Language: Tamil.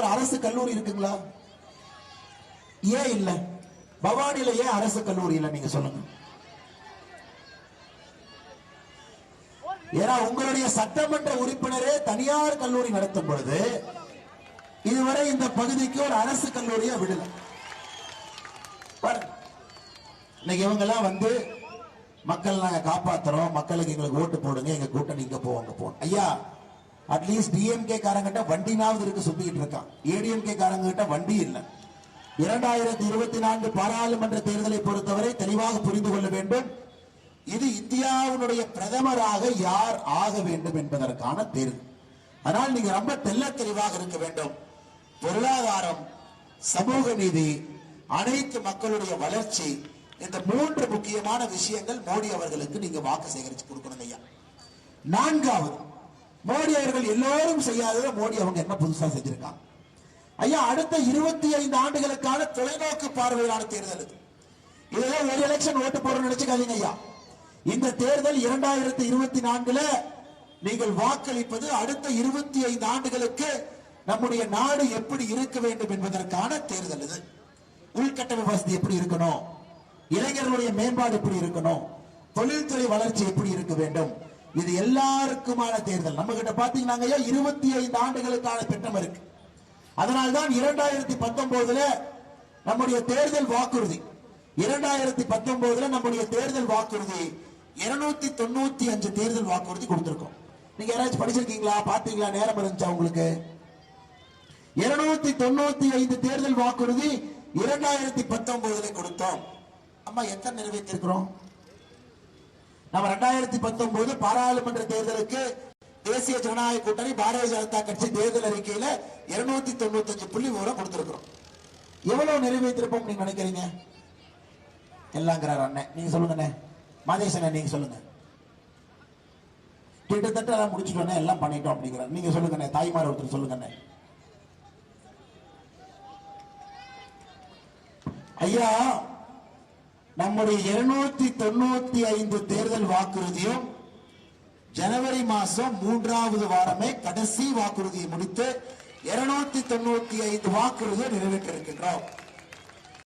ஒரு அரசு கல்லூரி இருக்குங்களா? ஏன் இல்ல? பவானில ஏன் அரசு கல்லூரி இல்ல நீங்க சொல்லுங்க. ஏன்னா உங்களுடைய சட்டமன்ற உறுப்பினரே தனியார் கல்லூரி நடத்தும் பொழுது இதுவரை இந்த பகுதிக்கு ஒரு அரசு கல்லூரியை விடல. இன்னைக்கு இவங்க எல்லாம் வந்து மக்கள் நாங்க காப்பாத்துறோம் மக்களுக்கு எங்களுக்கு ஓட்டு போடுங்க எங்க கூட்டணி இங்க போவாங்க போகணும் ஐயா அட்லீஸ்ட் டிஎம்கே காரங்கிட்ட வண்டினாவது இருக்கு சுத்திக்கிட்டு இருக்கான். ஏடிஎம்கே காரங்கிட்ட வண்டி இல்லை. இரண்டாயிரத்தி இருபத்தி நான்கு பாராளுமன்ற தேர்தலை பொறுத்தவரை தெளிவாக புரிந்து கொள்ள வேண்டும். இது இந்தியாவினுடைய பிரதமராக யார் ஆக வேண்டும் என்பதற்கான தேர்வு அதனால் நீங்க ரொம்ப தெள்ள தெளிவாக இருக்க வேண்டும். பொருளாதாரம் சமூக நீதி அனைத்து மக்களுடைய வளர்ச்சி இந்த மூன்று முக்கியமான விஷயங்கள் மோடி அவர்களுக்கு நீங்க வாக்கு சேகரித்து கொடுக்கணும் ஐயா. நான்காவது மோடி அவர்கள் எல்லோரும் செய்யாததை மோடி அவங்க என்ன புதுசா செஞ்சிருக்காங்க? ஐயா அடுத்த இருபத்தி ஐந்து ஆண்டுகளுக்கான தொலைநோக்கு பார்வையிலான தேர்தல் இது. இதெல்லாம் ஒரு எலெக்ஷன் ஓட்டு போறோம்னு நினைச்சுக்காதீங்க ஐயா. இந்த தேர்தல் இரண்டாயிரத்தி இருபத்தி நான்குல நீங்கள் வாக்களிப்பது அடுத்த இருபத்தி ஐந்து ஆண்டுகளுக்கு நம்முடைய நாடு எப்படி இருக்க வேண்டும் என்பதற்கான தேர்தல் இது. உள்கட்டமைப்பு வசதி எப்படி இருக்கணும்? இளைஞர்களுடைய மேம்பாடு எப்படி இருக்கணும்? தொழில்துறை வளர்ச்சி எப்படி இருக்க வேண்டும்? இது எல்லாருக்குமான தேர்தல். நம்ம கிட்ட பாத்தீங்கன்னா இருபத்தி ஐந்து ஆண்டுகளுக்கான திட்டம் இருக்கு. அதனால்தான் இரண்டாயிரத்தி பத்தொன்பதுல நம்முடைய தேர்தல் வாக்குறுதி. இரண்டாயிரத்தி பத்தொன்பதுல நம்முடைய தேர்தல் வாக்குறுதி இருநூத்தி தொண்ணூத்தி அஞ்சு தேர்தல் வாக்குறுதி கொடுத்திருக்கோம். நீங்க யாராச்சும் படிச்சிருக்கீங்களா? பாத்தீங்களா? நேரம் இருந்துச்சா உங்களுக்கு? இருநூத்தி தொண்ணூத்தி ஐந்து தேர்தல் வாக்குறுதி இரண்டாயிரத்தி பத்தொன்பதுல கொடுத்தோம். அம்மா எத்தனை நிறைவேற்றிருக்கிறோம்? நம்ம ரெண்டாயிரத்தி பத்தொன்பது பாராளுமன்ற தேர்தலுக்கு தேசிய ஜனநாயக கூட்டணி பாரதிய ஜனதா கட்சி தேர்தல் அறிக்கையில இருநூத்தி தொண்ணூத்தி அஞ்சு புள்ளி விவரம் கொடுத்திருக்கிறோம். எவ்வளவு நிறைவேற்றிருப்போம் நீங்க நினைக்கிறீங்க? எல்லாங்கிறார் அண்ணன். நீங்க சொல்லுங்க அண்ணே அண்ணன் நீங்க சொல்லுங்க. கிட்டத்தட்ட எல்லாம் முடிச்சுட்டோன்னே எல்லாம் பண்ணிட்டோம் அப்படிங்கிறார். நீங்க சொல்லுங்கண்ணே. தாய்மார் ஒருத்தர் சொல்லுங்கண்ணே. ஐயா நம்முடைய இருநூத்தி தொண்ணூத்தி ஐந்து தேர்தல் வாக்குறுதியும் ஜனவரி மாசம் மூன்றாவது வாரமே கடைசி வாக்குறுதியை முடித்து இருநூத்தி தொண்ணூத்தி ஐந்து வாக்குறுதியை நிறைவேற்றிருக்கின்றோம்.